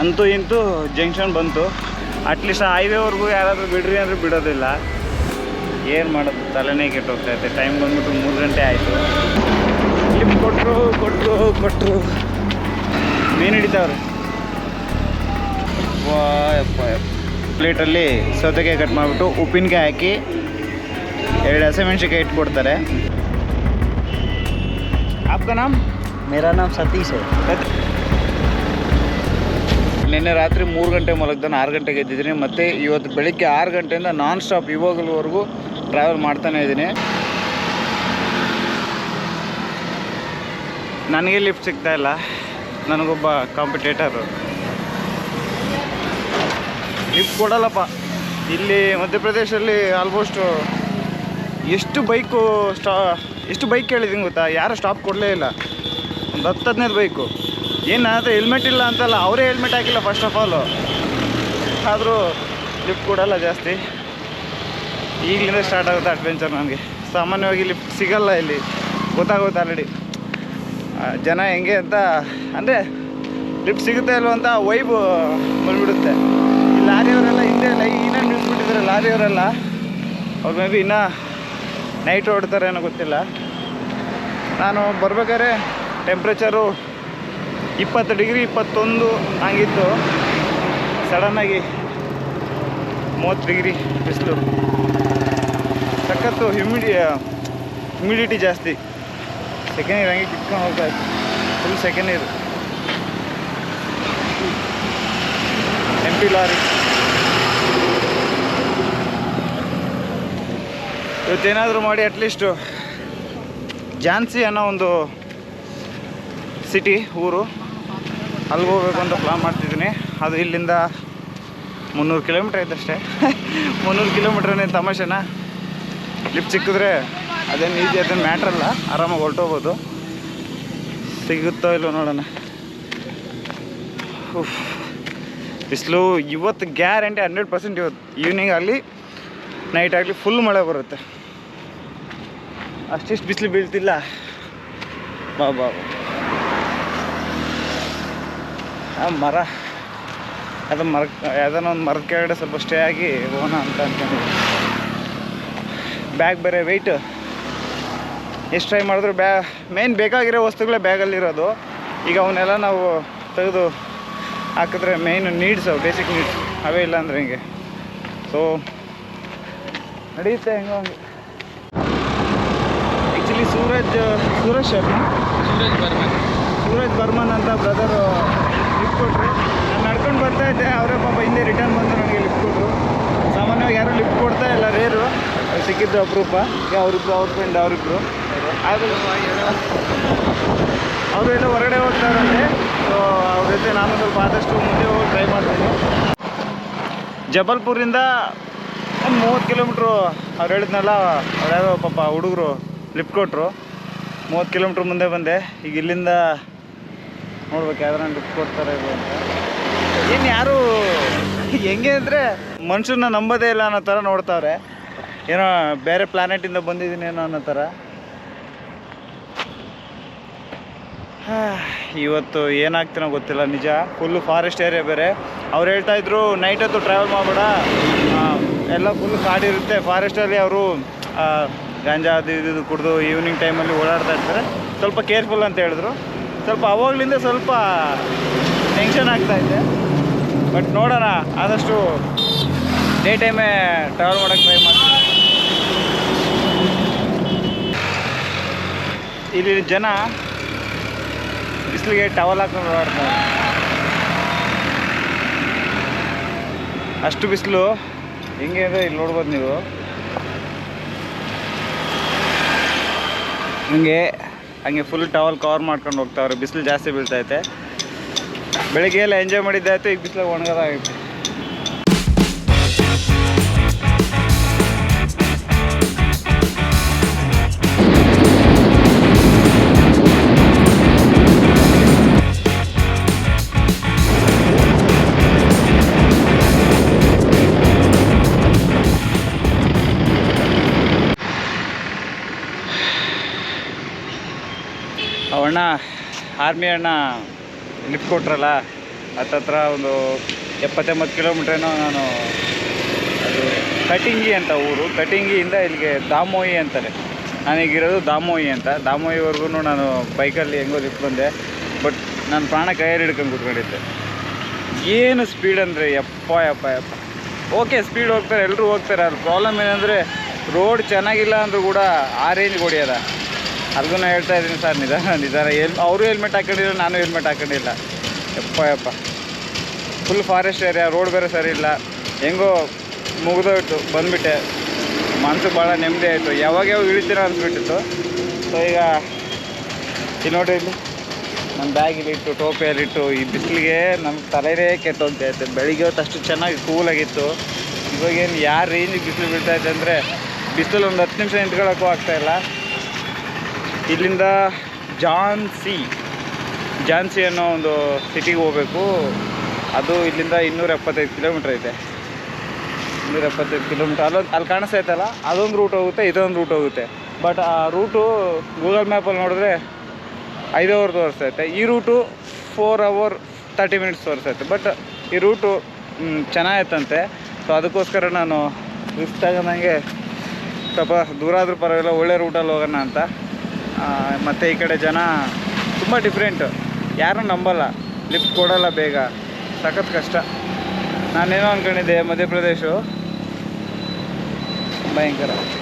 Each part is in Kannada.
ಅಂತೂ ಇಂತೂ ಜಂಕ್ಷನ್ ಬಂತು ಅಟ್ಲೀಸ್ಟ್ ಹೈವೇವರೆಗೂ ಯಾರಾದರೂ ಬಿಡ್ರಿ ಅಂದರೆ ಬಿಡೋದಿಲ್ಲ ಏನು ಮಾಡೋದು ತಲೆನೇ ಕೆಟ್ಟೋಗ್ತೈತೆ ಟೈಮ್ ಬಂದ್ಬಿಟ್ಟು ಮೂರು ಗಂಟೆ ಆಯಿತು ಲಿಫ್ಟ್ ಕೊಟ್ಟರು ಕೊಟ್ಟರು ಕೊಟ್ಟರು ಮೀನು ಹಿಡಿತಾವ್ರೆ ವಾ ಯಪ್ಪ ಯಪ್ಪ ಪ್ಲೇಟಲ್ಲಿ ಸೌತೆಕಾಯಿ ಕಟ್ ಮಾಡಿಬಿಟ್ಟು ಉಪ್ಪಿನಕಾಯಿ ಹಾಕಿ ಎರಡು ಹಸಿಮೆಣ್ಸಿಕಾಯಿ ಇಟ್ಕೊಡ್ತಾರೆ आपका नाम मेरा नाम सतीश है ನಿನ್ನೆ ರಾತ್ರಿ ಮೂರು ಗಂಟೆ ಮಲಗ್ದಾನೆ ಆರು ಗಂಟೆಗೆ ಎದ್ದಿದ್ದೀನಿ. ಮತ್ತು ಇವತ್ತು ಬೆಳಿಗ್ಗೆ ಆರು ಗಂಟೆಯಿಂದ ನಾನ್ ಸ್ಟಾಪ್ ಇವಾಗಲವರೆಗೂ ಟ್ರಾವೆಲ್ ಮಾಡ್ತಾನೆ ಇದ್ದೀನಿ. ನನಗೆ ಲಿಫ್ಟ್ ಸಿಗ್ತಾ ಇಲ್ಲ. ನನಗೊಬ್ಬ ಕಾಂಪಿಟೇಟರು ಲಿಫ್ಟ್ ಕೊಡಲ್ಲಪ್ಪ. ಇಲ್ಲಿ ಮಧ್ಯಪ್ರದೇಶದಲ್ಲಿ ಆಲ್ಮೋಸ್ಟು ಎಷ್ಟು ಬೈಕು ಸ್ಟಾ ಎಷ್ಟು ಬೈಕ್ ಕೇಳಿದ್ದೀನಿ ಗೊತ್ತಾ? ಯಾರೂ ಸ್ಟಾಪ್ ಕೊಡಲೇ ಇಲ್ಲ. ಒಂದು ಹತ್ತು ಹದಿನೈದು ಬೈಕು ಏನು ಆದರೆ ಹೆಲ್ಮೆಟ್ ಇಲ್ಲ ಅಂತಲ್ಲ, ಅವರೇ ಹೆಲ್ಮೆಟ್ ಹಾಕಿಲ್ಲ ಫಸ್ಟ್ ಆಫ್ ಆಲು ಆದರೂ ಲಿಫ್ಟ್ ಕೊಡಲ್ಲ ಜಾಸ್ತಿ. ಈಗಲಿಂದ ಸ್ಟಾರ್ಟ್ ಆಗುತ್ತೆ ಅಡ್ವೆಂಚರ್ ನನಗೆ. ಸಾಮಾನ್ಯವಾಗಿ ಲಿಫ್ಟ್ ಸಿಗಲ್ಲ ಇಲ್ಲಿ. ಗೊತ್ತಾಗುತ್ತೆ ಆಲ್ರೆಡಿ ಜನ ಹೆಂಗೆ ಅಂತ, ಅಂದರೆ ಲಿಫ್ಟ್ ಸಿಗುತ್ತೆ ಅಲ್ವ ಅಂತ ವೈಬ್ ಬಂದುಬಿಡುತ್ತೆ. ಈ ಲಾರಿಯವರೆಲ್ಲ ಹಿಂದೆ ಲೈನಾಗಿ ನಿಲ್ಸ್ಬಿಟ್ಟಿದ್ದಾರೆ ಲಾರಿಯವರೆಲ್ಲ. ಅವ್ರು ಮೇ ಬಿ ಇನ್ನೂ ನೈಟ್ ಹೊಡ್ತಾರೆ ಏನೋ ಗೊತ್ತಿಲ್ಲ. ನಾನು ಬರ್ಬೇಕಾದ್ರೆ ಟೆಂಪ್ರೇಚರು ಇಪ್ಪತ್ತು ಡಿಗ್ರಿ, ಇಪ್ಪತ್ತೊಂದು ಹಂಗಿತ್ತು. ಸಡನ್ನಾಗಿ ಮೂವತ್ತು ಡಿಗ್ರಿ ಬಿಸಿಲು. ಸಖತ್ತು ಹ್ಯುಮಿಡಿ ಹ್ಯುಮಿಡಿಟಿ ಜಾಸ್ತಿ. ಸೆಕೆಂಡ್ ನೀರು ಹಂಗೆ ಕಿತ್ಕೊಂಡು ಹೋಗ್ತಾ ಇತ್ತು. ಫುಲ್ ಸೆಕೆಂಡ್ ನೀರು. ಎಂ ಪಿ ಲಾರಿ ಇವತ್ತೇನಾದರೂ ಮಾಡಿ ಅಟ್ಲೀಸ್ಟು ಝಾನ್ಸಿ ಅನ್ನೋ ಒಂದು ಸಿಟಿ ಊರು. ಅಲ್ಲಿಗೆ ಹೋಗ್ಬೇಕು ಅಂತ ಪ್ಲಾನ್ ಮಾಡ್ತಿದ್ದೀನಿ. ಅದು ಇಲ್ಲಿಂದ ಮುನ್ನೂರು ಕಿಲೋಮೀಟ್ರ್ ಐತಷ್ಟೇ ಮುನ್ನೂರು ಕಿಲೋಮೀಟ್ರನೇ ತಮಾಷೆನಾ? ಲಿಫ್ಟ್ ಸಿಕ್ಕಿದ್ರೆ ಅದೇನು ಈಜಿ ಅದೇನು ಮ್ಯಾಟ್ರಲ್ಲ ಆರಾಮಾಗಿ ಹೊರಟೋಗ್ಬೋದು. ಸಿಗುತ್ತೋ ಇಲ್ಲೋ ನೋಡೋಣ. ಬಿಸಿಲು ಇವತ್ತು ಗ್ಯಾರಂಟಿ ಹಂಡ್ರೆಡ್ ಪರ್ಸೆಂಟ್ ಇವತ್ತು ಈವ್ನಿಂಗ್ ಆಗಲಿ ನೈಟ್ ಆಗಲಿ ಫುಲ್ ಮಳೆ ಬರುತ್ತೆ. ಅಷ್ಟಿಷ್ಟು ಬಿಸಿಲು ಬೀಳ್ತಿಲ್ಲ. ಬಾ ಬಾ ಬಾ. ಆ ಮರ ಅದು ಮರ ಯಾವ್ದಾನ ಒಂದು ಮರದ ಕೆಳಗಡೆ ಸ್ವಲ್ಪ ಸ್ಟೇ ಆಗಿ ಹೋಗೋಣ ಅಂತ ಅಂದ್ಕೊಂಡಿದ್ದೀನಿ ಬ್ಯಾಗ್ ಬೇರೆ ವೆಯ್ಟು ಎಷ್ಟು ಟ್ರೈ ಮಾಡಿದ್ರು ಬ್ಯಾ ಮೇನ್ ಬೇಕಾಗಿರೋ ವಸ್ತುಗಳೇ ಬ್ಯಾಗಲ್ಲಿರೋದು ಈಗ ಅವನ್ನೆಲ್ಲ ನಾವು ತೆಗೆದು ಹಾಕಿದ್ರೆ ಮೇಯ್ನು ನೀಡ್ಸ್ ಅವು ಬೇಸಿಕ್ ನೀಡ್ಸ್ ಅವೇ ಇಲ್ಲ ಅಂದರೆ ಹಿಂಗೆ? ಸೊ ನಡೆಯುತ್ತೆ ಹೆಂಗೋ ಹಂಗೆ. ಆ್ಯಕ್ಚುಲಿ ಸೂರಜ್ ಸೂರಜ್ ಶರ್ಮಾ? ಸೂರಜ್ ಬರ್ಮನ್. ಸೂರಜ್ ಬರ್ಮನ್ ಅಂತ ಬ್ರದರು ಲಿಫ್ಟ್ ಕೊಟ್ಟರು ನಾನು ನಡ್ಕೊಂಡು ಬರ್ತಾ ಇದ್ದೆ, ಅವರೇ ಪಾಪ ಹಿಂದೆ ರಿಟರ್ನ್ ಬಂದು ನನಗೆ ಲಿಫ್ಟ್ ಕೊಟ್ಟರು ಸಾಮಾನ್ಯವಾಗಿ ಯಾರೂ ಲಿಫ್ಟ್ ಕೊಡ್ತಾ ಇಲ್ಲ ರೇರು ಸಿಕ್ಕಿದ್ದು ಅಪರೂಪ. ಈಗ ಅವ್ರಿಗೂ ಅವ್ರ ಫ್ರೆಂಡ್ ಅವರಿಬ್ರು. ಆದರೂ ಅವರು ಎಲ್ಲ ಹೊರಗಡೆ ಹೋಗ್ತಾರಂತೆ ಸೊ ಅವ್ರ ಜೊತೆ ನಾನು ಸ್ವಲ್ಪ ಆದಷ್ಟು ಮುಂದೆ ಹೋಗಿ ಟ್ರೈ ಮಾಡ್ತೀನಿ. ಜಬಲ್ಪುರಿಂದ ಒಂದು ಮೂವತ್ತು ಕಿಲೋಮೀಟ್ರು ಅವ್ರು ಹೇಳಿದ್ನಲ್ಲ, ಅವ್ರು ಯಾರೋ ಪಾಪ ಹುಡುಗರು ಲಿಫ್ಟ್ ಕೊಟ್ಟರು ಮೂವತ್ತು ಕಿಲೋಮೀಟ್ರ್ ಮುಂದೆ ಬಂದೆ. ಈಗ ಇಲ್ಲಿಂದ ನೋಡ್ಬೇಕು, ಯಾವ್ದಾರ ದುಡ್ಡು ಕೊಡ್ತಾರೆ ಇಲ್ಲ ಅಂತ. ಏನು ಯಾರು, ಹೆಂಗೆ ಅಂದರೆ ಮನುಷ್ಯನ ನಂಬೋದೇ ಇಲ್ಲ ಅನ್ನೋ ಥರ ನೋಡ್ತಾವ್ರೆ. ಏನೋ ಬೇರೆ ಪ್ಲಾನೆಟಿಂದ ಬಂದಿದ್ದೀನಿ ಏನೋ ಅನ್ನೋ ಥರ. ಇವತ್ತು ಏನಾಗ್ತೀನೋ ಗೊತ್ತಿಲ್ಲ, ನಿಜ. ಫುಲ್ಲು ಫಾರೆಸ್ಟ್ ಏರಿಯಾ ಬೇರೆ. ಅವ್ರು ಹೇಳ್ತಾ ಇದ್ರು ನೈಟ್ ಹೊತ್ತು ಟ್ರಾವೆಲ್ ಮಾಡಬೇಡ. ಎಲ್ಲ ಫುಲ್ ಕಾಡಿರುತ್ತೆ ಫಾರೆಸ್ಟಲ್ಲಿ ಅವರು ಗಾಂಜಾ ಅದು ಇದು ಕುಡಿದು ಈವ್ನಿಂಗ್ ಟೈಮಲ್ಲಿ ಓಡಾಡ್ತಾ ಇರ್ತಾರೆ. ಸ್ವಲ್ಪ ಕೇರ್ಫುಲ್ ಅಂತ ಹೇಳಿದ್ರು. ಸ್ವಲ್ಪ ಅವಾಗಲಿಂದ ಸ್ವಲ್ಪ ಟೆನ್ಷನ್ ಆಗ್ತಾ ಇದೆ. ಬಟ್ ನೋಡೋಣ, ಆದಷ್ಟು ಡೇ ಟೈಮೇ ಟ್ರಾವೆಲ್ ಮಾಡೋಕ್ಕೆ ಟ್ರೈ ಮಾಡ್ತೀನಿ. ಇಲ್ಲಿ ಜನ ಬಿಸಿಲಿಗೆ ಟವಲ್ ಹಾಕೊಂಡು ಓಡಾಡ್ತಾರೆ ಅಷ್ಟು ಬಿಸಿಲು ಹೆಂಗೆ ಅಂದರೆ ಇಲ್ಲಿ ನೋಡ್ಬೋದು ನೀವು. ಹಂಗೆ ಹಂಗೆ ಫುಲ್ ಟವಲ್ ಕವರ್ ಮಾಡ್ಕೊಂಡು ಹೋಗ್ತಾವ್ರೆ ಬಿಸಿಲು ಜಾಸ್ತಿ ಬೀಳ್ತೈತೆ ಬೆಳಿಗ್ಗೆ ಎಲ್ಲ ಎಂಜಾಯ್ ಮಾಡಿದ್ದಾಯ್ತು, ಈಗ ಬಿಸಿಲು ಒಣಗೋದಾಗೈತೆ. ಆರ್ಮಿ ಅಣ್ಣ ಲಿಫ್ಟ್ ಕೊಟ್ರಲ್ಲ ಹತ್ತತ್ರ ಒಂದು ಎಪ್ಪತ್ತೆಂಬತ್ತು ಕಿಲೋಮೀಟ್ರೇನೋ ನಾನು ಅದು ಕಟಿಂಗಿ ಅಂತ ಊರು. ಕಟಿಂಗಿಯಿಂದ ಇಲ್ಲಿಗೆ ದಾಮೋಯಿ ಅಂತಾರೆ. ನಾನೀಗಿರೋದು ದಾಮೋಯಿ ಅಂತ. ದಾಮೋಯಿವರೆಗೂ ನಾನು ಬೈಕಲ್ಲಿ ಹೆಂಗೋ ಲಿಫ್ಟ್ ಬಂದೆ. ಬಟ್ ನಾನು ಪ್ರಾಣ ಕೈಯಲ್ಲಿ ಹಿಡ್ಕೊಂಡು ಕುತ್ಕೊಂಡಿದ್ದೆ. ಏನು ಸ್ಪೀಡ್ ಅಂದರೆ ಯಪ್ಪ ಯಪ್ಪ ಯಪ್ಪ. ಓಕೆ ಸ್ಪೀಡ್ ಹೋಗ್ತಾರೆ ಎಲ್ಲರೂ ಹೋಗ್ತಾರೆ. ಅದು ಪ್ರಾಬ್ಲಮ್ ಏನಂದರೆ ರೋಡ್ ಚೆನ್ನಾಗಿಲ್ಲ ಅಂದರೂ ಕೂಡ ಆ ರೇಂಜ್ಗೆ ಹೊಡಿಯೋದ ಅಲ್ಗೂ ನಾನು ಹೇಳ್ತಾ ಇದ್ದೀನಿ ಸರ್, ನಿಧಾನ ನಿಧಾನ. ಎಲ್, ಅವರು ಹೆಲ್ಮೆಟ್ ಹಾಕೊಂಡಿಲ್ಲ, ನಾನು ಹೆಲ್ಮೆಟ್ ಹಾಕೊಂಡಿಲ್ಲ. ಯಪ್ಪ ಯಪ್ಪ. ಫುಲ್ ಫಾರೆಸ್ಟ್ ಏರಿಯಾ ರೋಡ್ ಬೇರೆ ಸರಿ ಇಲ್ಲ. ಹೆಂಗೋ ಮುಗಿದೋಯ್ತು, ಬಂದುಬಿಟ್ಟೆ. ಮನಸ್ಸು ಭಾಳ ನೆಮ್ಮದಿ ಆಯಿತು. ಯಾವಾಗ ಯಾವಾಗ ಇಳಿತೀರ ಅಂದ್ಬಿಟ್ಟಿತ್ತು ಸೊ ಈಗ ಇಲ್ಲಿ ನೋಡಿ ಇಲ್ಲಿ. ನನ್ನ ಬ್ಯಾಗಿಲಿಟ್ಟು ಟೋಪಿಯಲ್ಲಿಟ್ಟು ಈ ಬಿಸಿಲಿಗೆ ನಮ್ಮ ತಲೆನೇ ಕೆಟ್ಟೋಗ್ತೈತೆ ಬೆಳಿಗ್ಗೆ ಹೊತ್ತು ಅಷ್ಟು ಚೆನ್ನಾಗಿ ಕೂಲಾಗಿತ್ತು ಇವಾಗೇನು ಯಾರು ರೇಂಜಿಗೆ ಬಿಸಿಲು ಬೀಳ್ತೈತೆ ಅಂದರೆ ಬಿಸಿಲು ಒಂದು ಹತ್ತು ನಿಮಿಷ ನಿಂತ್ಕೊಳ್ಳೋಕ್ಕೂ ಆಗ್ತಾಯಿಲ್ಲ ಇಲ್ಲಿಂದ ಜಾನ್ಸಿ ಜಾನ್ಸಿ ಅನ್ನೋ ಒಂದು ಸಿಟಿಗೆ ಹೋಗಬೇಕು. ಅದು ಇಲ್ಲಿಂದ ಇನ್ನೂರ ಎಪ್ಪತ್ತೈದು ಕಿಲೋಮೀಟ್ರ್ ಐತೆ. ಇನ್ನೂರ ಎಪ್ಪತ್ತೈದು ಕಿಲೋಮೀಟ್ರ್ ಅಲ್ಲೊಂದು ಅಲ್ಲಿ ಕಾಣಿಸ್ತೈತಲ್ಲ ಅದೊಂದು ರೂಟ್ ಹೋಗುತ್ತೆ, ಇದೊಂದು ರೂಟ್ ಹೋಗುತ್ತೆ. ಬಟ್ ಆ ರೂಟು ಗೂಗಲ್ ಮ್ಯಾಪಲ್ಲಿ ನೋಡಿದ್ರೆ ಐದು ಅವರ್ ತೋರಿಸ್ತೈತೆ ಈ route four hour thirty minutes ತೋರಿಸ್ತೈತೆ but ಈ ರೂಟು ಚೆನ್ನಾಗಿತ್ತಂತೆ. ಸೊ ಅದಕ್ಕೋಸ್ಕರ ನಾನು ರಿಸ್ಕ್ ತಗೊಂಡಂಗೆ ಸ್ವಲ್ಪ ದೂರ ಆದರೂ ಪರವಾಗಿಲ್ಲ, ಒಳ್ಳೆ ರೂಟಲ್ಲಿ ಹೋಗೋಣ ಅಂತ. ಮತ್ತು ಈ ಕಡೆ ಜನ ತುಂಬ ಡಿಫ್ರೆಂಟು ಯಾರೂ ನಂಬಲ್ಲ. ಲಿಫ್ಟ್ ಕೊಡಲ್ಲ ಬೇಗ. ಸಖತ್ ಕಷ್ಟ. ನಾನೇನೋ ಅಂದ್ಕೊಂಡಿದ್ದೆ ಮಧ್ಯಪ್ರದೇಶು. ಭಯಂಕರ.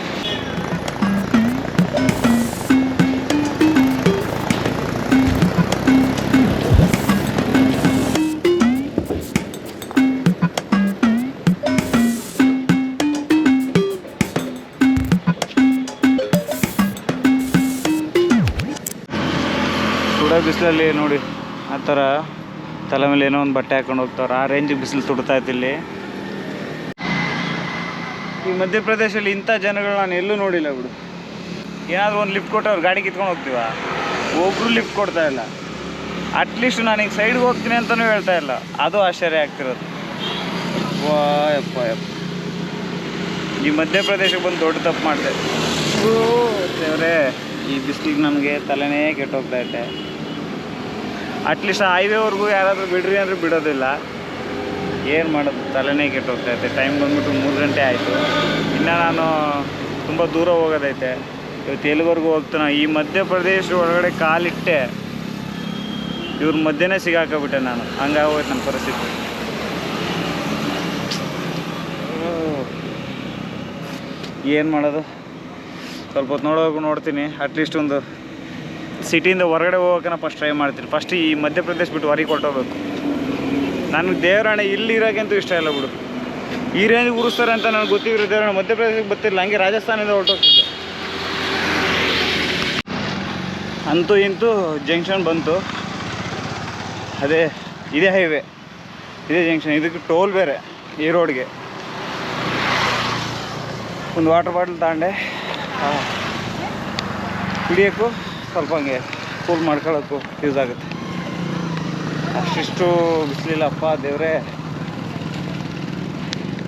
ಬಿಸಿಲಲ್ಲಿ ನೋಡಿ, ಆ ಥರ ತಲೆ ಮೇಲೆ ಏನೋ ಒಂದು ಬಟ್ಟೆ ಹಾಕೊಂಡು ಹೋಗ್ತಾರೆ ಆ ರೇಂಜಿಗೆ ಬಿಸಿಲು ತುಡ್ತಾ ಇತ್ತು ಇಲ್ಲಿ. ಈ ಮಧ್ಯಪ್ರದೇಶಲ್ಲಿ ಇಂಥ ಜನಗಳು ನಾನು ಎಲ್ಲೂ ನೋಡಿಲ್ಲ ಬಿಡು. ಏನಾದರೂ ಒಂದು ಲಿಫ್ಟ್ ಕೊಟ್ಟು ಅವ್ರು ಗಾಡಿ ಕಿತ್ಕೊಂಡು ಹೋಗ್ತೀವ? ಒಬ್ಬರು ಲಿಫ್ಟ್ ಕೊಡ್ತಾ ಇಲ್ಲ. ಅಟ್ಲೀಸ್ಟ್ ನಾನು ಈಗ ಸೈಡ್ಗೆ ಹೋಗ್ತೀನಿ ಅಂತಲೂ ಹೇಳ್ತಾ ಇಲ್ಲ. ಅದು ಆಶ್ಚರ್ಯ ಆಗ್ತಿರೋದು. ವಾಯಪ್ಪ, ಯಪ್ಪ. ಈ ಮಧ್ಯಪ್ರದೇಶಕ್ಕೆ ಬಂದು ದೊಡ್ಡ ತಪ್ಪು ಮಾಡಿದೆ. ದೇವರೇ, ಈ ಬಿಸಿಲಿಗೆ ನಮಗೆ ತಲೆನೇ ಕೆಟ್ಟೋಗ್ತಾ ಐತೆ ಅಟ್ಲೀಸ್ಟ್ ಹೈವೇವರೆಗೂ ಯಾರಾದರೂ ಬಿಡ್ರಿ ಅಂದರೆ ಬಿಡೋದಿಲ್ಲ. ಏನು ಮಾಡೋದು? ತಲೆನೇ ಕೆಟ್ಟೋಗ್ತೈತೆ ಟೈಮ್ ಬಂದ್ಬಿಟ್ಟು ಮೂರು ಗಂಟೆ ಆಯಿತು. ಇನ್ನು ನಾನು ತುಂಬ ದೂರ ಹೋಗೋದೈತೆ. ಇವತ್ತು ಎಲ್ಲಿವರೆಗೂ ಹೋಗ್ತಾನೆ? ಈ ಮಧ್ಯಪ್ರದೇಶ ಒಳಗಡೆ ಕಾಲಿಟ್ಟೆ. ಇವ್ರ ಮಧ್ಯೆನೇ ಸಿಗಾಕಬಿಟ್ಟೆ ನಾನು. ಹಂಗಾಗೋಯ್ತು ನನ್ನ ಪರಿಸ್ಥಿತಿ. ಏನು ಮಾಡೋದು? ಸ್ವಲ್ಪ ಹೊತ್ತು ನೋಡೋಕೆ ನೋಡ್ತೀನಿ. ಅಟ್ಲೀಸ್ಟ್ ಒಂದು ಸಿಟಿಯಿಂದ ಹೊರಗಡೆ ಹೋಗೋಕೆ ಫಸ್ಟ್ ಟ್ರೈ ಮಾಡ್ತೀನಿ. ಫಸ್ಟ್ ಈ ಮಧ್ಯಪ್ರದೇಶ ಬಿಟ್ಟು ಹೊರಗೆ ಕೊಟ್ಟೋಗ್ಬೇಕು ನನಗೆ ದೇವರಾಣೆ ಇಲ್ಲಿ ಇರೋಕ್ಕಂತೂ ಇಷ್ಟ ಇಲ್ಲ ಬಿಡು. ಈ ರೇಂಜ್ ಉರಿಸ್ತಾರೆ ಅಂತ ನನಗೆ ಗೊತ್ತಿರೋ ದೇವರಾಣೆ ಮಧ್ಯಪ್ರದೇಶಕ್ಕೆ ಬರ್ತಿಲ್ಲ ಹಂಗೆ ರಾಜಸ್ಥಾನದಿಂದ ಹೊರಟೋಗ್ತಿದ್ದೆ ಅಂತೂ ಇಂತೂ ಜಂಕ್ಷನ್ ಬಂತು. ಅದೇ, ಇದೇ ಹೈವೇ ಇದೇ ಜಂಕ್ಷನ್, ಇದಕ್ಕೆ ಟೋಲ್ ಬೇರೆ ಈ ರೋಡ್ಗೆ ಒಂದು ವಾಟರ್ ಬಾಟಲ್ ತಗೊಂಡೆ. ಕುಡಿಯೋಕ್ಕೂ ಸ್ವಲ್ಪ ಹಂಗೆ ಕೂಲ್ ಮಾಡ್ಕೊಳ್ಳೋಕ್ಕೂ ಯೂಸ್ ಆಗುತ್ತೆ. ಅಷ್ಟಿಷ್ಟು ಬಿಸಿಲಿಲ್ಲಪ್ಪ ದೇವರೇ.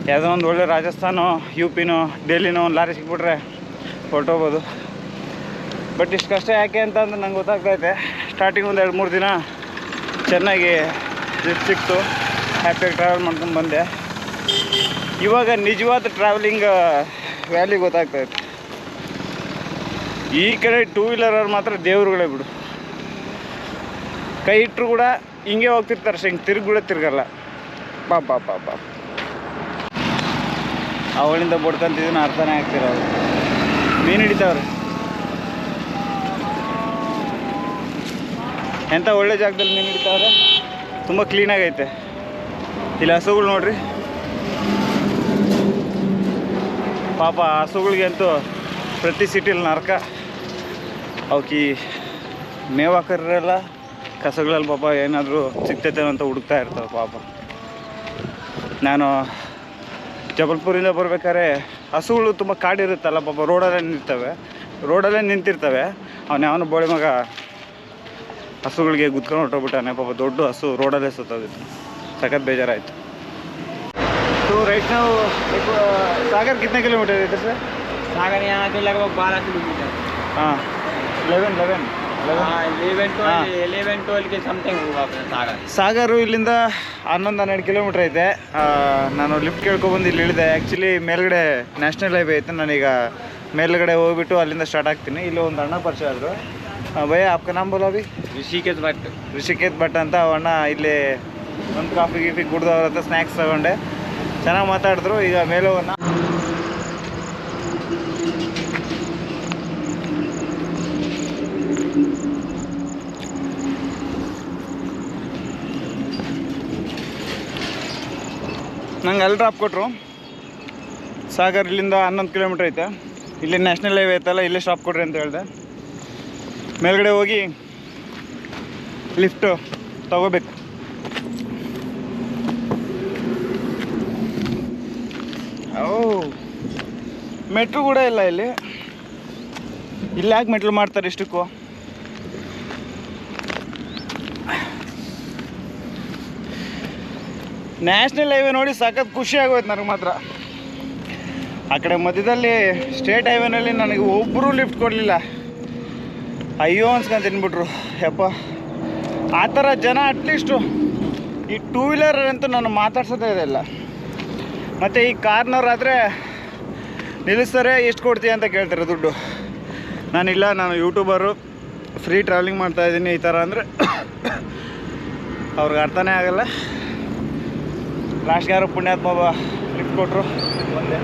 ಯಾವುದೋ ಒಂದು ಒಳ್ಳೆ ರಾಜಸ್ಥಾನೋ ಯು ಪಿನೋ ಡೆಲ್ಲಿನೋ ಒಂದು ಲಾರಿ ಸಿಕ್ಬಿಟ್ರೆ ಹೊರಟೋಗ್ಬೋದು. ಬಟ್ ಇಷ್ಟು ಕಷ್ಟ ಯಾಕೆ ಅಂತಂದ್ರೆ ನಂಗೆ ಗೊತ್ತಾಗ್ತೈತೆ ಸ್ಟಾರ್ಟಿಂಗ್ ಒಂದು ಎರಡು ಮೂರು ದಿನ ಚೆನ್ನಾಗಿ ಟ್ರಿಪ್ ಸಿಕ್ತು. ಹ್ಯಾಪಿಯಾಗಿ ಟ್ರಾವೆಲ್ ಮಾಡ್ಕೊಂಡು ಬಂದೆ. ಇವಾಗ ನಿಜವಾದ ಟ್ರಾವೆಲಿಂಗ್ ವ್ಯಾಲ್ಯೂ ಗೊತ್ತಾಗ್ತೈತೆ ಈ ಕಡೆ ಟೂ ವೀಲರ್ ಮಾತ್ರ ದೇವ್ರುಗಳೇ ಬಿಡು. ಕೈ ಇಟ್ಟರು ಕೂಡ ಹಿಂಗೆ ಹೋಗ್ತಿರ್ತಾರೆ ಸಿಂಗ್ ತಿರುಗಿ ತಿರ್ಗಲ್ಲ. ಬಾ ಬಾ ಬಾ ಬಾ. ಅವಳಿಂದ ಬಡ್ಕೊಂತಿದ್ದೀನಿ ಅರ್ಥನೇ ಅವ್ರು. ಮೀನು ಹಿಡಿತಾವ್ರೆ. ಎಂಥ ಒಳ್ಳೆ ಜಾಗದಲ್ಲಿ ಮೀನು ಹಿಡಿತಾವ್ರೆ? ತುಂಬ ಕ್ಲೀನಾಗೈತೆ ಇಲ್ಲಿ ಹಸುಗಳು ನೋಡ್ರಿ. ಪಾಪ ಹಸುಗಳಿಗೆ ಅಂತೂ ಪ್ರತಿ ಸಿಟಿಲಿ ನರಕ. ಅವಕ್ಕೆ ಮೇವು ಹಾಕಿರಲ್ಲ ಕಸಗಳಲ್ಲಿ ಪಾಪ ಏನಾದರೂ ಸಿಗ್ತೈತೆ ಅಂತ ಹುಡುಕ್ತಾ ಇರ್ತವೆ ಪಾಪ ನಾನು ಜಬಲ್ಪುರಿಂದ ಬರ್ಬೇಕಾದ್ರೆ ಹಸುಗಳು ತುಂಬ ಕಾಡಿರುತ್ತಲ್ಲ ಪಾಪ ರೋಡಲ್ಲೇ ನಿಲ್ತವೆ ರೋಡಲ್ಲೇ ನಿಂತಿರ್ತವೆ ಅವನು ಯಾವನು ಬೋಳಿ ಮಗ ಹಸುಗಳಿಗೆ ಗುದ್ಕೊಂಡು ಹೊಟ್ಟೋಗ್ಬಿಟ್ಟಾನೆ ಪಾಪ ದೊಡ್ಡ ಹಸು ರೋಡಲ್ಲೇ ಸುತ್ತೋಗಿತ್ತು ಸಖತ್ ಬೇಜಾರಾಯಿತು तो राइट नाउ सागर कितने किलोमीटर है इधर से सागर यहाँ से लगभग बारह किलोमीटर हाँ Eleven eleven something Sagar. Sagar ಇಲ್ಲಿಂದ ಹನ್ನೊಂದು ಹನ್ನೆರಡು ಕಿಲೋಮೀಟರ್ ಐತೆ. ನಾನು ಲಿಫ್ಟ್ ಕೇಳ್ಕೊಬಂದು ಇಲ್ಲಿ ಇಳಿದೆ ಆ್ಯಕ್ಚುಲಿ ಮೇಲ್ಗಡೆ ನ್ಯಾಷನಲ್ ಹೈವೇ ಐತೆ. ನಾನೀಗ ಮೇಲ್ಗಡೆ ಹೋಗ್ಬಿಟ್ಟು ಅಲ್ಲಿಂದ ಸ್ಟಾರ್ಟ್ ಆಗ್ತೀನಿ. ಇಲ್ಲಿ ಒಂದು ಅಣ್ಣ ಪರಿಚಯ ಆದರು. ಭಯ ಆಪ್ಕ ನಾಮ್ ಬೋಲೋ ಬಿ ಋಷಿಕೇತ್ ಭಟ್. ಋಷಿಕೇತ್ ಭಟ್ ಅಂತ ಅವಣ್ಣ ಇಲ್ಲಿ ಒಂದು ಕಾಫಿ ಗೀಫಿ ಕುಡ್ದವ್ರ ಹತ್ರ ಸ್ನ್ಯಾಕ್ಸ್ ತಗೊಂಡೆ. ಚೆನ್ನಾಗಿ ಮಾತಾಡಿದ್ರು. ಈಗ ಮೇಲೆ ನಂಗೆ ಅಲ್ಲಿ ಡ್ರಾಪ್ ಕೊಟ್ಟರು ಸಾಗರ್ ಇಲ್ಲಿಂದ ಹನ್ನೊಂದು ಕಿಲೋಮೀಟ್ರ್ ಐತೆ. ಇಲ್ಲಿ ನ್ಯಾಷನಲ್ ಹೈವೇ ಐತಲ್ಲ, ಇಲ್ಲೇ ಸ್ಟಾಪ್ ಕೊಡ್ರಿ ಅಂತ ಹೇಳಿದೆ. ಮೇಲ್ಗಡೆ ಹೋಗಿ ಲಿಫ್ಟು ತಗೋಬೇಕು. ಓ ಮೆಟ್ರು ಕೂಡ ಇಲ್ಲ ಇಲ್ಲಿ. ಇಲ್ಲಿ ಯಾಕೆ ಮೆಟ್ಲು ಮಾಡ್ತಾರೆ ಇಷ್ಟಕ್ಕೂ? ನ್ಯಾಷನಲ್ ಹೈವೇ ನೋಡಿ ಸಖತ್ ಖುಷಿ ಆಗೋಯ್ತು ನನಗೆ ಮಾತ್ರ. ಆ ಕಡೆ ಮಧ್ಯದಲ್ಲಿ ಸ್ಟೇಟ್ ಹೈವೇನಲ್ಲಿ ನನಗೆ ಒಬ್ಬರು ಲಿಫ್ಟ್ ಕೊಡಲಿಲ್ಲ. ಅಯ್ಯೋ ಅನ್ಸ್ಕೊಂಡು ತಿನ್ಬಿಟ್ರು. ಯಪ್ಪ. ಆ ಥರ ಜನ ಅಟ್ಲೀಸ್ಟು ಈ ಟೂ ವೀಲರ್ ಅಂತೂ ನಾನು ಮಾತಾಡ್ಸೋದೇ ಇಲ್ಲ ಮತ್ತು ಈ ಕಾರ್ನವರಾದರೆ ನಿಲ್ಲಿಸ್ತಾರೆ, ಎಷ್ಟು ಕೊಡ್ತೀಯ ಅಂತ ಕೇಳ್ತಾರೆ ದುಡ್ಡು. ನಾನಿಲ್ಲ, ನಾನು ಯೂಟ್ಯೂಬರು ಫ್ರೀ ಟ್ರಾವೆಲಿಂಗ್ ಮಾಡ್ತಾ ಇದ್ದೀನಿ ಈ ಥರ ಅಂದರೆ. ಅವ್ರಿಗೆ ಅರ್ಥನೇ ಆಗಲ್ಲ. ಲಾಸ್ಟ್ಗೆ ಯಾರು ಪುಣ್ಯಾತ್ಮ ಲಿಫ್ಟ್ ಕೊಟ್ಟರು ಒಂದೇ.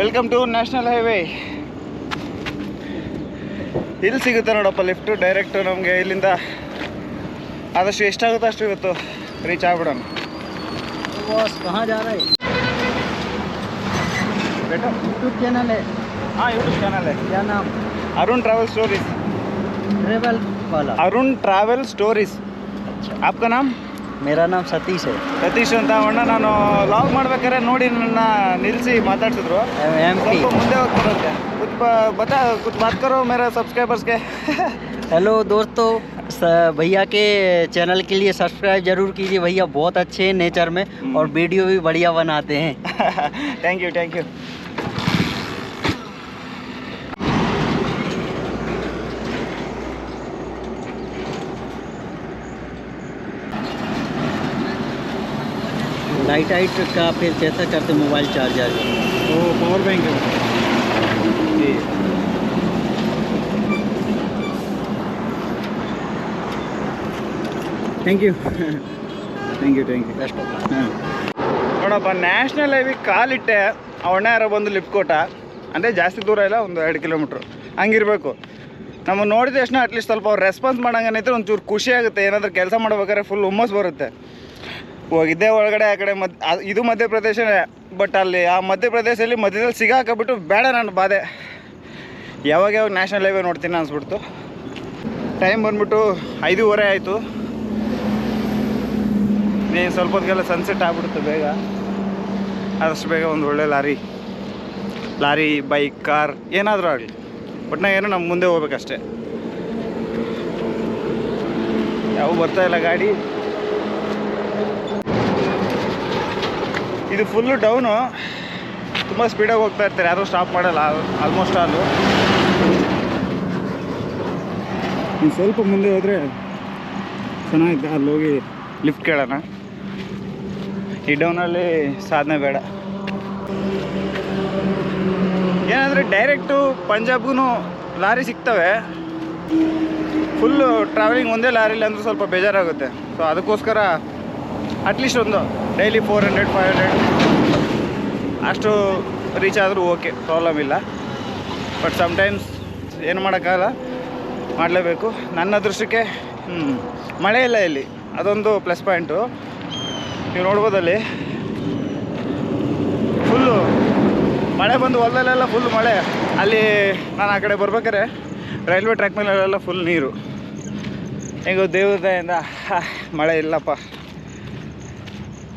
ವೆಲ್ಕಮ್ ಟು ನ್ಯಾಷನಲ್ ಹೈವೇ ಇಲ್ಲಿ ಸಿಗುತ್ತೆ ನೋಡಪ್ಪ ಲಿಫ್ಟು ಡೈರೆಕ್ಟು ನಮಗೆ ಇಲ್ಲಿಂದ ಆದಷ್ಟು ಎಷ್ಟಾಗುತ್ತೋ ಅಷ್ಟು ಇವತ್ತು ರೀಚ್ ಆಗ್ಬಿಡೋಣ. ಯೂಟ್ಯೂಬ್ ಚಾನಲ್ हाँ यूट्यूब चैनल है। क्या नाम? अरुण ट्रैवल स्टोरीज ट्रेवल वाला। अरुण ट्रैवल स्टोरीज अच्छा। आपका नाम? मेरा नाम सतीश है। सतीश अंत ನಾನು ಲಾಗ್ ಮಾಡ್ಬೇಕಾದ್ರೆ ನೋಡಿ ना ನಿಲ್ಲಿಸಿ ಮಾತಾಡ್ಸಿದ್ರು. ಸ್ವಲ್ಪ ಮುಂದೆ ಹೋಗ್ತಿರುತ್ತೆ मेरा सब्सक्राइबर्स के हेलो दोस्तों भैया के चैनल के लिए सब्सक्राइब ज़रूर कीजिए। भैया बहुत अच्छे हैं नेचर में हम्म। और वीडियो भी बढ़िया बनाते हैं। Thank you thank you light आइट का फिर कैसा करते मोबाइल चार्जर वो पावर बैंक है जी thank you thank you thank you best of ಹಾಂ ನೋಡಪ್ಪ ನ್ಯಾಷನಲ್ ಹೈವೇ ಕಾಲಿಟ್ಟೆ ಅವಣ್ಣ ಯಾರೋ ಬಂದು ಲಿಫ್ಟ್ ಕೊಟ್ಟ ಅಂದರೆ ಜಾಸ್ತಿ ದೂರ ಇಲ್ಲ ಒಂದು ಎರಡು ಕಿಲೋಮೀಟ್ರು ಹಂಗಿರ್ಬೇಕು ನಮ್ಮ ನೋಡಿದ ತಕ್ಷಣ ಅಟ್ಲೀಸ್ಟ್ ಸ್ವಲ್ಪ ಅವ್ರು ರೆಸ್ಪಾನ್ಸ್ ಮಾಡಂಗನೈತೆ ಒಂಚೂರು ಖುಷಿ ಆಗುತ್ತೆ ಏನಾದರೂ ಕೆಲಸ ಮಾಡ್ಬೇಕಾದ್ರೆ ಫುಲ್ ಹುಮ್ಮಸ್ ಬರುತ್ತೆ ಹೋಗಿದ್ದೆ ಒಳಗಡೆ ಆ ಕಡೆ ಮದ್ ಇದು ಮಧ್ಯಪ್ರದೇಶನೇ ಬಟ್ ಅಲ್ಲಿ ಆ ಮಧ್ಯಪ್ರದೇಶದಲ್ಲಿ ಮಧ್ಯದಲ್ಲಿ ಸಿಗಾಕಬಿಟ್ಟು ಬೇಡ ನನ್ನ ಬಾಧೆ. ಯಾವಾಗ ಯಾವಾಗ ನ್ಯಾಷನಲ್ ಹೈವೇ ನೋಡ್ತೀನಿ ಅನ್ಸ್ಬಿಡ್ತು. ಟೈಮ್ ಬಂದ್ಬಿಟ್ಟು ಐದೂವರೆ ಆಯಿತು. ನೀನು ಸ್ವಲ್ಪ ಹೊತ್ತಿಗೆಲ್ಲ ಸನ್ಸೆಟ್ ಆಗ್ಬಿಡುತ್ತೆ ಬೇಗ. ಆದಷ್ಟು ಬೇಗ ಒಂದು ಒಳ್ಳೆ ಲಾರಿ. ಲಾರಿ ಬೈಕ್ ಕಾರ್ ಏನಾದರೂ ಆಗಲಿ. ಒಟ್ನಾಗ ಏನೋ ನಮ್ಮ ಮುಂದೆ ಹೋಗ್ಬೇಕಷ್ಟೆ. ಯಾವ ಬರ್ತಾ ಇಲ್ಲ ಗಾಡಿ. ಇದು ಫುಲ್ಲು ಡೌನು ತುಂಬ ಸ್ಪೀಡಾಗಿ ಹೋಗ್ತಾ ಇರ್ತಾರೆ. ಯಾರೂ ಸ್ಟಾಪ್ ಮಾಡಲ್ಲ. ಆಲ್ಮೋಸ್ಟ್ ಆಲು ಇನ್ನು ಸ್ವಲ್ಪ ಮುಂದೆ ಹೋದರೆ ಚೆನ್ನಾಗಿದೆ. ಅಲ್ಲಿ ಹೋಗಿ ಲಿಫ್ಟ್ ಕೇಳೋಣ. ಈ ಡೌನಲ್ಲಿ ಸಾಧನೆ ಬೇಡ. ಏನಂದರೆ ಡೈರೆಕ್ಟು ಪಂಜಾಬ್ಗೂ ಲಾರಿ ಸಿಗ್ತವೆ. ಫುಲ್ಲು ಟ್ರಾವೆಲಿಂಗ್ ಒಂದೇ ಲಾರಿಲಿ ಅಂದ್ರೆ ಸ್ವಲ್ಪ ಬೇಜಾರಾಗುತ್ತೆ. ಸೊ ಅದಕ್ಕೋಸ್ಕರ ಅಟ್ಲೀಸ್ಟ್ ಒಂದು daily four hundred, five hundred. ಅಷ್ಟು ರೀಚ್ ಆದರೂ ಓಕೆ, ಪ್ರಾಬ್ಲಮ್ ಇಲ್ಲ. ಬಟ್ ಸಮಟೈಮ್ಸ್ ಏನು ಮಾಡೋಕ್ಕಾಗಲ್ಲ, ಮಾಡಲೇಬೇಕು. ನನ್ನ ಅದೃಷ್ಟಕ್ಕೆ ಮಳೆ ಇಲ್ಲ ಇಲ್ಲಿ. ಅದೊಂದು ಪ್ಲಸ್ ಪಾಯಿಂಟು ನೀವು ನೋಡ್ಬೋದಲ್ಲಿ ಫುಲ್ಲು ಮಳೆ ಬಂದು ಹೊಲದಲ್ಲೆಲ್ಲ ಫುಲ್ ಮಳೆ. ಅಲ್ಲಿ ನಾನು ಆ ಕಡೆ ಬರ್ಬೇಕಾದ್ರೆ ರೈಲ್ವೆ ಟ್ರ್ಯಾಕ್ ಮೇಲೆಲ್ಲ ಫುಲ್ ನೀರು. ಹೆಂಗೋ ದೇವತೆಯಿಂದ ಮಳೆ ಇಲ್ಲಪ್ಪ.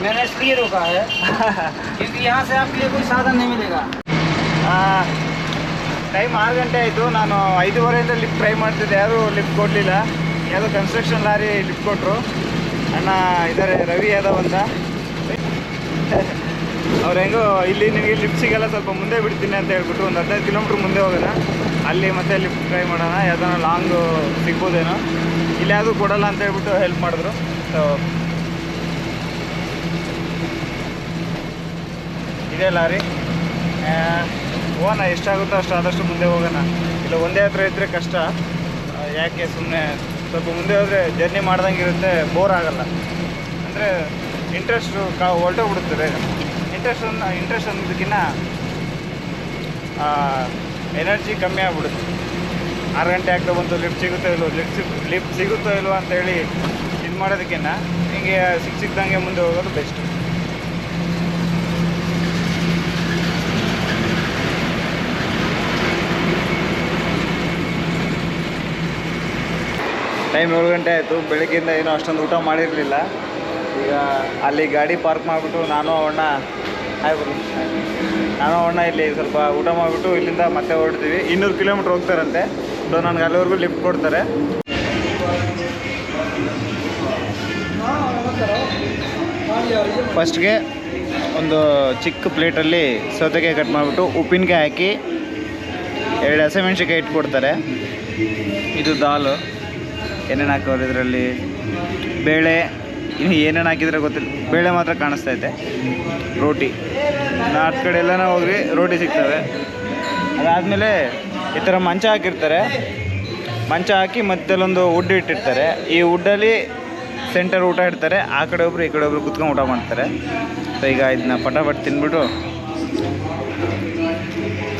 मैंने इसलिए रोका है क्योंकि यहाँ से आपके लिए कोई साधन नहीं मिलेगा ಟೈಮ್ ಆರು ಗಂಟೆ ಆಯಿತು ನಾನು ಐದೂವರೆಯಿಂದ ಲಿಫ್ಟ್ ಟ್ರೈ ಮಾಡ್ತಿದ್ದೆ ಯಾರೂ ಲಿಫ್ಟ್ ಕೊಡಲಿಲ್ಲ ಯಾವುದೋ ಕನ್ಸ್ಟ್ರಕ್ಷನ್ ಲಾರಿ ಲಿಫ್ಟ್ ಕೊಟ್ಟರು ಅಣ್ಣ ಇದ್ದಾರೆ ರವಿ ಯಾದವ್ ಅಂತ ಅವ್ರು ಹೆಂಗೋ ಇಲ್ಲಿ ನಿನಗೆ ಲಿಫ್ಟ್ ಸಿಗಲ್ಲ ಸ್ವಲ್ಪ ಮುಂದೆ ಬಿಡ್ತೀನಿ ಅಂತ ಹೇಳ್ಬಿಟ್ಟು ಒಂದು ಹದಿನೈದು ಕಿಲೋಮೀಟ್ರ್ ಮುಂದೆ ಹೋಗೋಣ ಅಲ್ಲಿ ಮತ್ತೆ ಲಿಫ್ಟ್ ಟ್ರೈ ಮಾಡೋಣ ಯಾವ್ದಾನ ಲಾಂಗು ಸಿಗ್ಬೋದೇನೋ ಇಲ್ಲಿ ಯಾವುದು ಕೊಡಲ್ಲ ಅಂತ ಹೇಳ್ಬಿಟ್ಟು ಹೆಲ್ಪ್ ಮಾಡಿದ್ರು ಸೊ ಇದೇ ಲಾರಿ. ಹೋಗೋಣ, ಎಷ್ಟಾಗುತ್ತೋ ಅಷ್ಟು ಆದಷ್ಟು ಮುಂದೆ ಹೋಗೋಣ. ಇಲ್ಲ, ಒಂದೇ ಹತ್ರ ಇದ್ದರೆ ಕಷ್ಟ. ಯಾಕೆ ಸುಮ್ಮನೆ ಸ್ವಲ್ಪ ಮುಂದೆ ಹೋದರೆ ಜರ್ನಿ ಮಾಡ್ದಂಗೆ ಇರುತ್ತೆ ಬೋರ್ ಆಗಲ್ಲ. ಅಂದರೆ ಇಂಟ್ರೆಸ್ಟು ಕಾ ಹೊರಟೋಗ್ಬಿಡುತ್ತೆ ಬೇಗ ಇಂಟ್ರೆಸ್ಟ್ ಇಂಟ್ರೆಸ್ಟ್ ಅನ್ನೋದಕ್ಕಿಂತ ಎನರ್ಜಿ ಕಮ್ಮಿ ಆಗ್ಬಿಡುತ್ತೆ. ಆರು ಗಂಟೆ ಆಗ್ತಾ ಬಂತು ಲಿಫ್ಟ್ ಸಿಗುತ್ತೋ ಇಲ್ವೋ ಲಿಫ್ಟ್ ಸಿಗ್ ಲಿಫ್ಟ್ ಸಿಗುತ್ತೋ ಇಲ್ವೋ ಅಂತೇಳಿ ಇದು ಮಾಡೋದಕ್ಕಿಂತ ಹಿಂಗೆ ಸಿಕ್ಕ ಸಿಕ್ದಂಗೆ ಮುಂದೆ ಹೋಗೋದು ಬೆಸ್ಟ್ ಟೈಮ್ ಏಳು ಗಂಟೆ ಆಯಿತು. ಬೆಳಗ್ಗೆಯಿಂದ ಏನೋ ಅಷ್ಟೊಂದು ಊಟ ಮಾಡಿರಲಿಲ್ಲ. ಈಗ ಅಲ್ಲಿ ಗಾಡಿ ಪಾರ್ಕ್ ಮಾಡಿಬಿಟ್ಟು ನಾನು, ಅವಣ್ಣ ಗುರು. ನಾನು, ಅವಣ್ಣ ಇಲ್ಲಿ ಸ್ವಲ್ಪ ಊಟ ಮಾಡಿಬಿಟ್ಟು ಇಲ್ಲಿಂದ ಮತ್ತೆ ಹೊರಡ್ತೀವಿ. ಇನ್ನೂರು ಕಿಲೋಮೀಟ್ರ್ ಹೋಗ್ತಾರಂತೆ. ಸೊ ನನಗೆ ಅಲ್ಲಿವರೆಗೂ ಲಿಫ್ಟ್ ಕೊಡ್ತಾರೆ. ಫಸ್ಟ್ಗೆ ಒಂದು ಚಿಕ್ಕ ಪ್ಲೇಟಲ್ಲಿ ಸೌತೆಕಾಯಿ ಕಟ್ ಮಾಡಿಬಿಟ್ಟು ಉಪ್ಪಿನಕಾಯಿ ಹಾಕಿ ಎರಡು ಹಸಿಮೆಣ್ಸಿಕಾಯಿ ಇಟ್ಕೊಡ್ತಾರೆ. ಇದು ದಾಲು. ಏನೇನು ಹಾಕೋರು ಇದರಲ್ಲಿ? ಬೇಳೆ, ಇನ್ನು ಏನೇನು ಹಾಕಿದ್ರೆ ಗೊತ್ತಿಲ್ಲ. ಬೇಳೆ ಮಾತ್ರ ಕಾಣಿಸ್ತಾ ಐತೆ ರೋಟಿ. ನಾರ್ತ್ ಕಡೆ ಎಲ್ಲನೂ ಹೋಗ್ರಿ, ರೋಟಿ ಸಿಗ್ತವೆ. ಅದಾದಮೇಲೆ ಈ ಥರ ಮಂಚ ಹಾಕಿರ್ತಾರೆ. ಮಂಚ ಹಾಕಿ ಮಧ್ಯಲ್ಲೊಂದು ವುಡ್ ಇಟ್ಟಿರ್ತಾರೆ. ಈ ವುಡ್ಡಲ್ಲಿ ಸೆಂಟರ್ ಊಟ ಇಡ್ತಾರೆ. ಆ ಕಡೆ ಒಬ್ರು, ಈ ಕಡೆ ಒಬ್ರು ಕುತ್ಕೊಂಡು ಊಟ ಮಾಡ್ತಾರೆ. ಸೊ, ಈಗ ಇದನ್ನ ಪಟಾಪಟ್ ತಿಂದ್ಬಿಟ್ಟು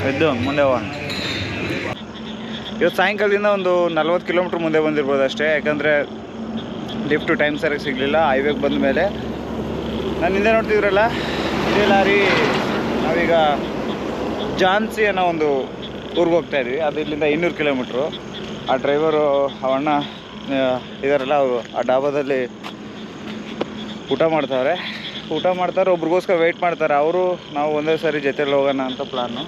ಎದ್ದು ಮುಂದೆ ಹೋಗೋಣ. ಇವತ್ತು ಸಾಯಂಕಾಲದಿಂದ ಒಂದು ನಲ್ವತ್ತು ಕಿಲೋಮೀಟ್ರ್ ಮುಂದೆ ಬಂದಿರ್ಬೋದು ಅಷ್ಟೇ, ಯಾಕಂದರೆ ಲಿಫ್ಟು ಟೈಮ್ ಸರಿಯಾಗಿ ಸಿಗಲಿಲ್ಲ ಹೈವೇಗೆ ಬಂದ ಮೇಲೆ ನಾನು ಹಿಂದೆ ನೋಡ್ತಿದ್ರಲ್ಲ, ಇದೇ ಲಾರಿ ನಾವೀಗ ಜಾನ್ಸಿ ಅನ್ನೋ ಒಂದು ಊರಿಗೆ ಹೋಗ್ತಾ ಇದ್ವಿ. ಅದು ಇಲ್ಲಿಂದ ಇನ್ನೂರು ಕಿಲೋಮೀಟ್ರು. ಆ ಡ್ರೈವರು ಅವಣ್ಣ ಇದಾರಲ್ಲ, ಅವರು ಆ ಡಾಬಾದಲ್ಲಿ ಊಟ ಮಾಡ್ತಾವ್ರೆ. ಊಟ ಮಾಡ್ತಾರೆ ಒಬ್ರಿಗೋಸ್ಕರ ವೆಯ್ಟ್ ಮಾಡ್ತಾರೆ. ಅವರು, ನಾವು ಒಂದೇ ಸಾರಿ ಜೊತೆಲಿ ಹೋಗೋಣ ಅಂತ ಪ್ಲಾನು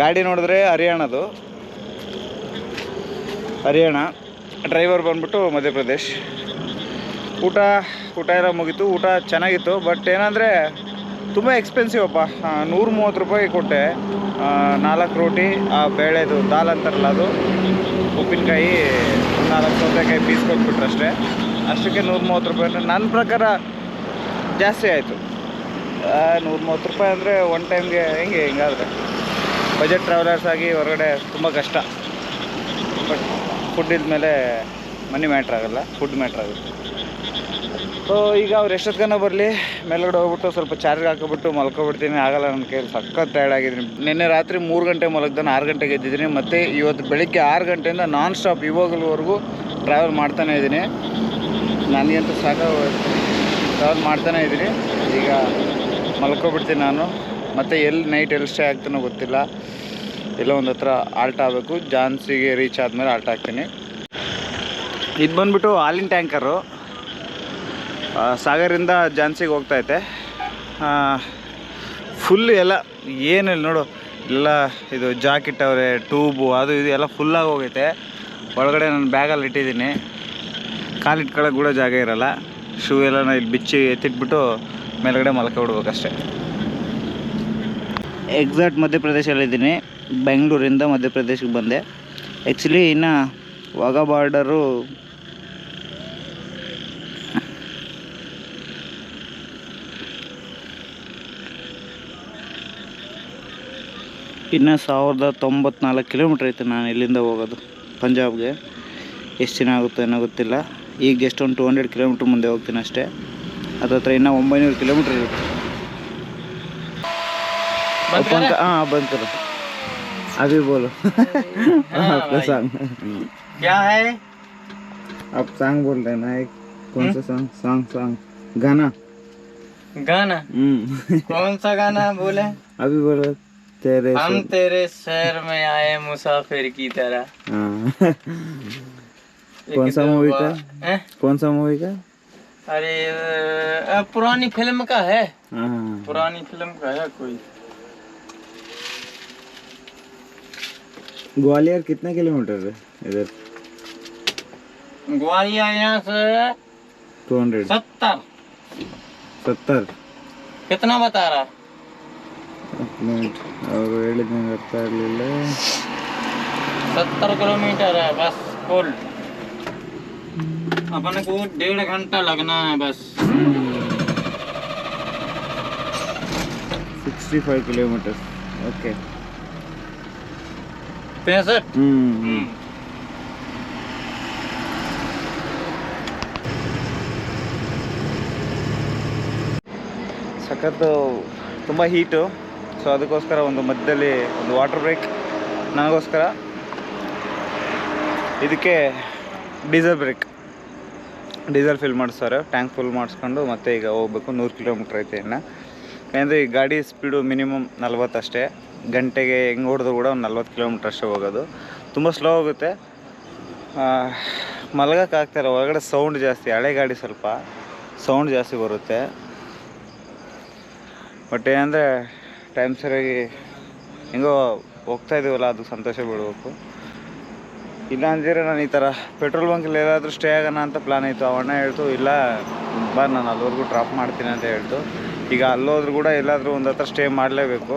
ಗಾಡಿ ನೋಡಿದ್ರೆ ಹರಿಯಾಣದು. ಹರಿಯಾಣ. ಡ್ರೈವರ್ ಬಂದ್ಬಿಟ್ಟು ಮಧ್ಯಪ್ರದೇಶ್. ಊಟ ಊಟ ಎಲ್ಲ ಮುಗೀತು. ಊಟ ಚೆನ್ನಾಗಿತ್ತು. ಬಟ್ ಏನಂದರೆ, ತುಂಬ ಎಕ್ಸ್ಪೆನ್ಸಿವ್ ಅಪ್ಪ. ನೂರ ಮೂವತ್ತು ರೂಪಾಯಿ ಕೊಟ್ಟೆ. ನಾಲ್ಕು ರೋಟಿ, ಆ ಬೇಳೆದು ದಾಲ್ ಅಂತಾರಲ್ಲ ಅದು. ಉಪ್ಪಿನಕಾಯಿ ನಾಲ್ಕು ಸೌತೆಕಾಯಿ ಪೀಸ್ ಕೊಟ್ಬಿಟ್ರು ಅಷ್ಟೇ. ಅಷ್ಟಕ್ಕೆ ನೂರು ಮೂವತ್ತು ರೂಪಾಯಿ ಅಂದರೆ ನನ್ನ ಪ್ರಕಾರ ಜಾಸ್ತಿ ಆಯಿತು. ನೂರು ಮೂವತ್ತು ರೂಪಾಯಿ ಅಂದರೆ ಒನ್ ಟೈಮ್ಗೆ ಹೆಂಗೆ ಹಿಂಗಾದ್ರೆ? ಬಜೆಟ್ ಟ್ರಾವೆಲರ್ಸ್ ಆಗಿ ಹೊರಗಡೆ ತುಂಬ ಕಷ್ಟ. ಫುಡ್ ಇದ್ಮೇಲೆ ಮನಿ ಮ್ಯಾಟ್ರ್ ಆಗಲ್ಲ ಫುಡ್ ಮ್ಯಾಟ್ರ್ ಆಗುತ್ತೆ. ಸೊ ಈಗ ಅವ್ರು ಎಷ್ಟೊತ್ಕನ ಬರಲಿ, ಮೇಲ್ಗಡೆ ಹೋಗ್ಬಿಟ್ಟು ಸ್ವಲ್ಪ ಚಾರ್ಜ್ ಹಾಕೊಬಿಟ್ಟು ಮಲ್ಕೊಬಿಡ್ತೀನಿ, ಆಗಲ್ಲ ನನ್ನ ಕೈಯಲ್ಲಿ, ಸಖತ್ ಟೈರ್ಡ್ ಆಗಿದ್ದೀನಿ. ನಿನ್ನೆ ರಾತ್ರಿ ಮೂರು ಗಂಟೆ ಮಲಗ್ದಾನೆ, ಆರು ಗಂಟೆಗೆ ಎದ್ದಿದ್ದೀನಿ, ಮತ್ತು ಇವತ್ತು ಬೆಳಿಗ್ಗೆ ಆರು ಗಂಟೆಯಿಂದ ನಾನ್ ಸ್ಟಾಪ್ ಇವಾಗಲೂವರೆಗೂ ಟ್ರಾವೆಲ್ ಮಾಡ್ತಾನೆ ಇದ್ದೀನಿ. ನನಗಂತೂ ಸಾಕು ಟ್ರಾವೆಲ್ ಮಾಡ್ತಾನೇ ಇದ್ದೀನಿ. ಈಗ ಮಲ್ಕೊಬಿಡ್ತೀನಿ ನಾನು. ಮತ್ತು ಎಲ್ಲಿ ನೈಟ್ ಎಲ್ಲಿ ಸ್ಟೇ ಆಗ್ತಾನೋ ಗೊತ್ತಿಲ್ಲ. ಎಲ್ಲೋ ಒಂದು ಹತ್ರ ಆಲ್ಟ್ ಆಗಬೇಕು. ಜಾನ್ಸಿಗೆ ರೀಚ್ ಆದಮೇಲೆ ಆಲ್ಟ್ ಹಾಕ್ತೀನಿ. ಇದು ಬಂದ್ಬಿಟ್ಟು ಹಾಲಿನ ಟ್ಯಾಂಕರು. ಸಾಗರಿಂದ ಜಾನ್ಸಿಗೆ ಹೋಗ್ತೈತೆ ಫುಲ್ ಎಲ್ಲ, ಏನಿಲ್ಲ ನೋಡು. ಎಲ್ಲ ಇದು ಜಾಕೆಟ್ ಅವರೇ, ಟ್ಯೂಬು, ಅದು ಇದು ಎಲ್ಲ ಫುಲ್ಲಾಗಿ ಹೋಗೈತೆ. ಒಳಗಡೆ ನಾನು ಬ್ಯಾಗಲ್ಲಿ ಇಟ್ಟಿದ್ದೀನಿ. ಕಾಲಿಟ್ಕೊಳ್ಳೋಕೆ ಕೂಡ ಜಾಗ ಇರೋಲ್ಲ. ಶೂ ಎಲ್ಲ ನಾನು ಇಲ್ಲಿ ಬಿಚ್ಚಿ ಎತ್ತಿಟ್ಬಿಟ್ಟು ಮೇಲ್ಗಡೆ ಮಲ್ಕೊಬಿಡ್ಬೇಕಷ್ಟೆ. ಎಕ್ಸಾಕ್ಟ್ ಮಧ್ಯಪ್ರದೇಶಲ್ಲಿದ್ದೀನಿ ಬೆಂಗಳೂರಿಂದ ಮಧ್ಯಪ್ರದೇಶಕ್ಕೆ ಬಂದೆ. ಆ್ಯಕ್ಚುಲಿ ಇನ್ನು ವಾಘಾ ಬಾರ್ಡರು ಇನ್ನು ಸಾವಿರದ ತೊಂಬತ್ನಾಲ್ಕು ಕಿಲೋಮೀಟ್ರ್ ಐತೆ ನಾನು ಇಲ್ಲಿಂದ ಹೋಗೋದು ಪಂಜಾಬ್ಗೆ. ಎಷ್ಟು ದಿನ ಆಗುತ್ತೆ ಏನೋ ಗೊತ್ತಿಲ್ಲ. ಈಗ ಎಷ್ಟು ಒಂದು ಟು ಹಂಡ್ರೆಡ್ ಕಿಲೋಮೀಟ್ರ್ ಮುಂದೆ ಹೋಗ್ತೀನಿ ಅಷ್ಟೇ. ಅದ್ರ ಹತ್ರ ಇನ್ನೂ ಒಂಬೈನೂರು ಕಿಲೋಮೀಟ್ರ್ ಇರುತ್ತೆ. ಹಾಂ ಬಂತು अभी बोलो। आपका सॉन्ग क्या है? आप सॉन्ग बोल रहे ना एक कौन सा सॉन्ग सॉन्ग सॉन्ग गाना। गाना? हम्म। कौन सा गाना? बोले। अभी बोला तेरे हम तेरे शहर में आए मुसाफिर की तरह। हाँ। कौन सा मूवी का? कौन सा मूवी का? अरे पुरानी फ़िल्म का है। हाँ। पुरानी फ़िल्म का है कोई। ग्वालियर कितने किलोमीटर है इधर? ग्वालियर यहाँ से टू हंड्रेड सत्तर। सत्तर? कितना बता रहा? मिनट और सत्तर किलोमीटर है बस कुल अपन को डेढ़ घंटा लगना है बस। सिक्सटी फाइव किलोमीटर ओके પેસઠ ಸಖತ್ತು ತುಂಬ ಹೀಟು ಸೊ ಅದಕ್ಕೋಸ್ಕರ ಒಂದು ಮಧ್ಯದಲ್ಲಿ ಒಂದು ವಾಟರ್ ಬ್ರೇಕ್ ನನಗೋಸ್ಕರ ಇದಕ್ಕೆ ಡೀಸೆಲ್ ಬ್ರೇಕ್ ಡೀಸೆಲ್ ಫಿಲ್ ಮಾಡಿಸ್ತಾರೆ. ಟ್ಯಾಂಕ್ ಫುಲ್ ಮಾಡಿಸ್ಕೊಂಡು ಮತ್ತೆ ಈಗ ಹೋಗ್ಬೇಕು. ನೂರು ಕಿಲೋಮೀಟ್ರ್ ಐತೆ ಇನ್ನು. ಯಾಕೆಂದರೆ ಈ ಗಾಡಿ ಸ್ಪೀಡು ಮಿನಿಮಮ್ ನಲ್ವತ್ತಷ್ಟೇ. ಗಂಟೆಗೆ ಹೆಂಗೆ ಹೊಡೆದ್ರು ಕೂಡ ಒಂದು ನಲ್ವತ್ತು ಕಿಲೋಮೀಟ್ರ್ ಅಷ್ಟೇ ಹೋಗೋದು. ತುಂಬ ಸ್ಲೋ ಆಗುತ್ತೆ. ಮಲಗೋಕ್ಕಾಗ್ತಾಯಿಲ್ಲ ಒಳಗಡೆ ಸೌಂಡ್ ಜಾಸ್ತಿ ಹಳೆ ಗಾಡಿ ಸ್ವಲ್ಪ ಸೌಂಡ್ ಜಾಸ್ತಿ ಬರುತ್ತೆ. ಬಟ್ ಏನಂದರೆ ಟೈಮ್ ಸರಿಯಾಗಿ ಹೆಂಗೋ ಹೋಗ್ತಾ ಇದ್ದೀವಲ್ಲ ಅದು ಸಂತೋಷ ಬಿಡಬೇಕು. ಇಲ್ಲ ನಾನು ಈ ಥರ ಪೆಟ್ರೋಲ್ ಬಂಕಲ್ಲಿ ಏನಾದರೂ ಸ್ಟೇ ಆಗೋಣ ಅಂತ ಪ್ಲಾನ್ ಆಯಿತು ಅವಣ್ಣ ಹೇಳ್ತು, ಇಲ್ಲ, ಬಾ, ನಾನು ಅಲ್ಲಿವರೆಗೂ ಡ್ರಾಪ್ ಮಾಡ್ತೀನಿ ಅಂತ ಹೇಳ್ತು. ಈಗ ಅಲ್ಲೋದ್ರೂ ಕೂಡ ಎಲ್ಲಾದರೂ ಒಂದು ಹತ್ರ ಸ್ಟೇ ಮಾಡಲೇಬೇಕು.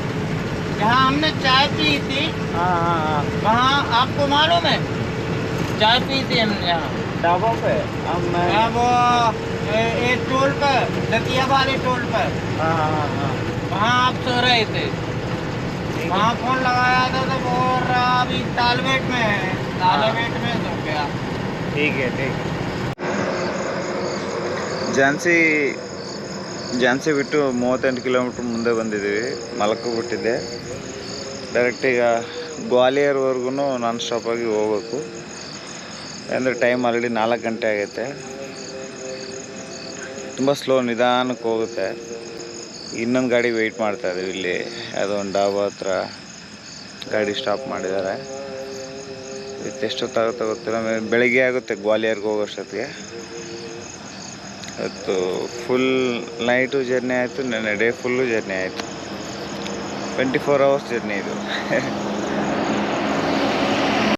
जहाँ हमने चाय पी थी हाँ, हाँ, हाँ। वहाँ आपको मालूम है? चाय पी थी हमने यहाँ ढाबों पे? हम वो एक टोल पर लकिया वाले टोल पर। वहाँ आप सो रहे थे। वहाँ फ़ोन लगाया था तो वो अभी तालबेट में है। तालमेट में सो गया। ठीक है ठीक है। जानसी ಝಾನ್ಸಿ ಬಿಟ್ಟು ಮೂವತ್ತೆಂಟು ಕಿಲೋಮೀಟ್ರ್ ಮುಂದೆ ಬಂದಿದ್ದೀವಿ. ಮಲ್ಕೊಬಿಟ್ಟಿದ್ದೆ ಡೈರೆಕ್ಟ್ ಈಗ ಗ್ವಾಲಿಯರ್ವರೆಗೂ ನಾನ್ ಸ್ಟಾಪಾಗಿ ಹೋಗ್ಬೇಕು. ಅಂದರೆ ಟೈಮ್ ಆಲ್ರೆಡಿ ನಾಲ್ಕು ಗಂಟೆ ಆಗೈತೆ. ತುಂಬ ಸ್ಲೋ ನಿಧಾನಕ್ಕೆ ಹೋಗುತ್ತೆ. ಇನ್ನೊಂದು ಗಾಡಿ ವೆಯ್ಟ್ ಮಾಡ್ತಾ ಇದ್ದೀವಿ ಇಲ್ಲಿ. ಯಾವುದೋ ಒಂದು ಡಾಬಾ ಹತ್ರ ಗಾಡಿ ಸ್ಟಾಪ್ ಮಾಡಿದ್ದಾರೆ. ಇದು ಎಷ್ಟೊತ್ತಾಗುತ್ತೆ ಗೊತ್ತಿಲ್ಲ. ಬೆಳಿಗ್ಗೆ ಆಗುತ್ತೆ ಗ್ವಾಲಿಯರ್ಗೆ ಹೋಗೋಷ್ಟೊತ್ತಿಗೆ ಇವತ್ತು ಫುಲ್ ನೈಟು ಜರ್ನಿ ಆಯಿತು, ನೆನ್ನೆ ಡೇ ಫುಲ್ಲು ಜರ್ನಿ ಆಯಿತು. ಟ್ವೆಂಟಿ ಫೋರ್ ಅವರ್ಸ್ ಜರ್ನಿ ಇದು.